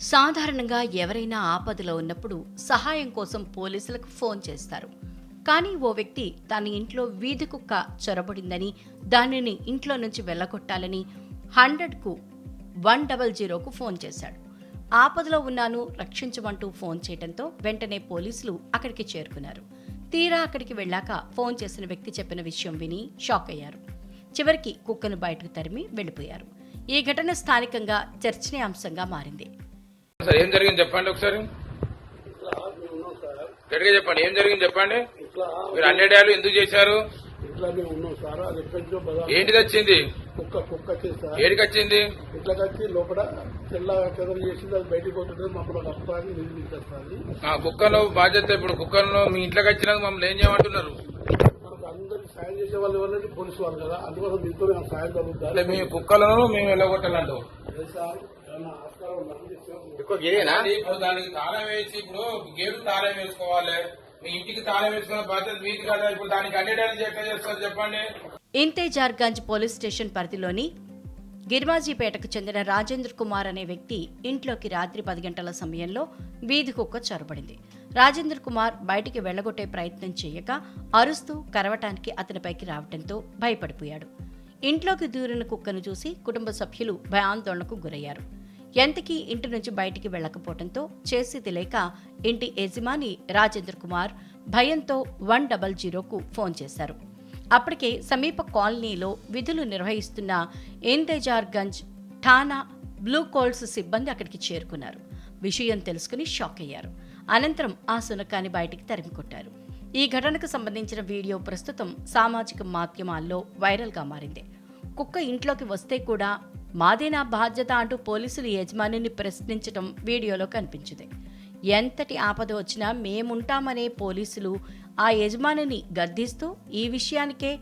సాధారణంగా ఎవరైనా ఆపదలో ఉన్నప్పుడు సహాయం కోసం పోలీసులకు ఫోన్ చేస్తారు. కానీ ఓ వ్యక్తి తన ఇంట్లో వీధి కుక్క చొరబడిందని దానిని ఇంట్లో నుంచి వెళ్ళగొట్టాలని హండ్రెడ్కు వన్ డబల్ జీరోకు ఫోన్ చేశాడు. ఆపదలో ఉన్నాను రక్షించమంటూ ఫోన్ చేయడంతో వెంటనే పోలీసులు అక్కడికి చేరుకున్నారు. తీరా అక్కడికి వెళ్ళాక ఫోన్ చేసిన వ్యక్తి చెప్పిన విషయం విని షాక్ అయ్యారు. చివరికి కుక్కను బయటకు తరిమి వెళ్ళిపోయారు. ఈ ఘటన స్థానికంగా చర్చనీయాంశంగా మారింది. సార్ ఏం జరిగింది చెప్పండి ఒకసారి. గట్టిగా చెప్పండి ఏం జరిగింది చెప్పండి. మీరు అన్ని డేలు ఎందుకు చేశారు? ఇట్లా మేము ఉన్నాం సార్ అది ఏంటిది వచ్చింది కుక్క కుక్క సార్ ఏడికి వచ్చింది? ఇట్లా వచ్చి లోపల తెల్ల కదలు చేసింది అది బయటికి పోతుంటే మమ్మల్ని ఆ కుక్కను బాధ్యత ఇప్పుడు కుక్కను మీ ఇంట్లోకి వచ్చినాక మమ్మల్ని ఏం చేయమంటున్నారు? అందరికి సాయం చేసే వాళ్ళు ఎవరంటే పోలీసు వాళ్ళు కదా అందుకోసం మీతో సాయం జరుగుతుంది. మీ కుక్కలను మేము వెళ్ళగొట్టాలంటావు ఇప్పుడు దానికి తాళం వేసి ఇప్పుడు గేటు తాళం వేసుకోవాలి. మీ ఇంటికి తాళం వేసుకునే బాధ్యత మీది కదా? ఇప్పుడు దానికి అన్ని డేలు ఎట్లా చేస్తారు చెప్పండి? ఇంతేజార్గంజ్ పోలీస్ స్టేషన్ పరిధిలోని గిర్మాజీపేటకు చెందిన రాజేంద్ర కుమార్ అనే వ్యక్తి ఇంట్లోకి రాత్రి పది గంటల సమయంలో వీధి కుక్క చొరబడింది. రాజేంద్ర కుమార్ బయటికి వెళ్ళగొట్టే ప్రయత్నం చేయక అరుస్తూ కరవటానికి అతనిపైకి రావడంతో భయపడిపోయాడు. ఇంట్లోకి దూరిన కుక్కను చూసి కుటుంబ సభ్యులు భయాందోళనకు గురయ్యారు. ఎంతకీ ఇంటి నుంచి బయటికి వెళ్ళకపోవడంతో చేసేది లేక ఇంటి యజమాని రాజేంద్ర కుమార్ భయంతో వన్ డబల్ జీరోకు ఫోన్ చేశారు. అప్పటికే సమీప కాలనీలో విధులు నిర్వహిస్తున్న ఇంతేజార్గంజ్ ఠానా బ్లూ కోల్స్ సిబ్బంది అక్కడికి చేరుకున్నారు. విషయం తెలుసుకుని షాక్ అయ్యారు. అనంతరం ఆ సునకాన్ని బయటికి తరిమికొట్టారు. కొట్టారు ఈ ఘటనకు సంబంధించిన వీడియో ప్రస్తుతం సామాజిక మాధ్యమాల్లో వైరల్గా మారింది. కుక్క ఇంట్లోకి వస్తే కూడా మాదేనా బాధ్యత అంటూ పోలీసులు యజమానిని ప్రశ్నించడం వీడియోలో కనిపించింది. ఎంతటి ఆపద వచ్చినా మేముంటామనే పోలీసులు ఆ యజమానిని గద్దిస్తూ ఈ విషయానికే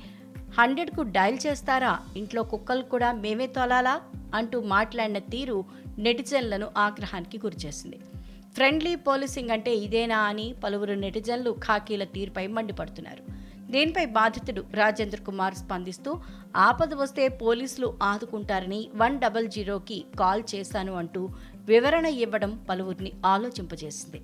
హండ్రెడ్కు డయల్ చేస్తారా? ఇంట్లో కుక్కలు కూడా మేమే తోలాలా? అంటూ మాట్లాడిన తీరు నెటిజన్లను ఆగ్రహానికి గురిచేసింది. ఫ్రెండ్లీ పోలీసింగ్ అంటే ఇదేనా అని పలువురు నెటిజన్లు ఖాకీల తీరుపై మండిపడుతున్నారు. దీనిపై బాధితుడు రాజేంద్ర కుమార్ స్పందిస్తూ ఆపద వస్తే పోలీసులు ఆదుకుంటారని వన్ డబల్ జీరోకి కాల్ చేశాను అంటూ వివరణ ఇవ్వడం పలువురిని ఆలోచింపజేసింది.